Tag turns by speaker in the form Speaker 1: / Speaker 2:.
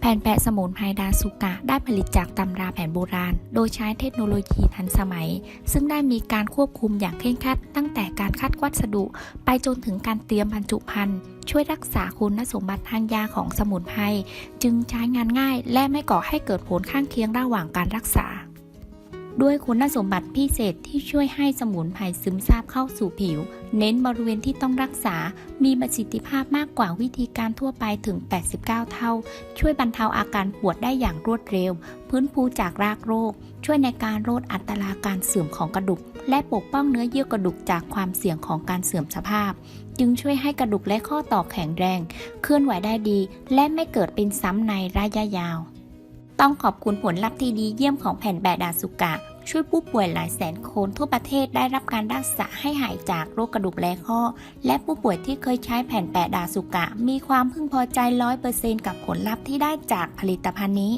Speaker 1: แผ่นแปะสมุนไพรดาสุกะได้ผลิตจากตำราแผนโบราณ โดยใช้เทคโนโลยีทันสมัย ซึ่งได้มีการควบคุมอย่างเคร่งครัด ตั้งแต่การคัดวัสดุ ไปจนถึงการเตรียมบรรจุภัณฑ์ช่วยรักษาคุณสมบัติทางยาของสมุนไพรจึงใช้งานง่าย และไม่ก่อให้เกิดผลข้างเคียงระหว่างการรักษา ด้วยคุณสมบัติพิเศษที่ช่วยให้สมุนไพรซึมซาบเข้าสู่ผิว เน้นบริเวณที่ต้องรักษา มีประสิทธิภาพมากกว่าวิธีการทั่วไปถึง 89 เท่า ช่วยบรรเทาอาการปวดได้อย่างรวดเร็ว พื้นฟูจากรากโรค ช่วยในการลดอัตราการเสื่อมของกระดูก และปกป้องเนื้อเยื่อกระดูกจากความเสี่ยงของการเสื่อมสภาพ จึงช่วยให้กระดูกและข้อต่อแข็งแรง เคลื่อนไหวได้ดี และไม่เกิดเป็นซ้ำในระยะยาว ต้องขอบคุณผลลัพธ์ที่ดีเยี่ยมของแผ่นแบดาสุกะ ช่วยผู้ป่วยหลายแสนคนทั่วประเทศได้รับการรักษาให้หายจากโรคกระดูกและข้อ และผู้ป่วยที่เคยใช้แผ่นแปะดาสุกะ มีความพึงพอใจร้อยเปอร์เซนต์กับผลลัพธ์ที่ได้จากผลิตภัณฑ์นี้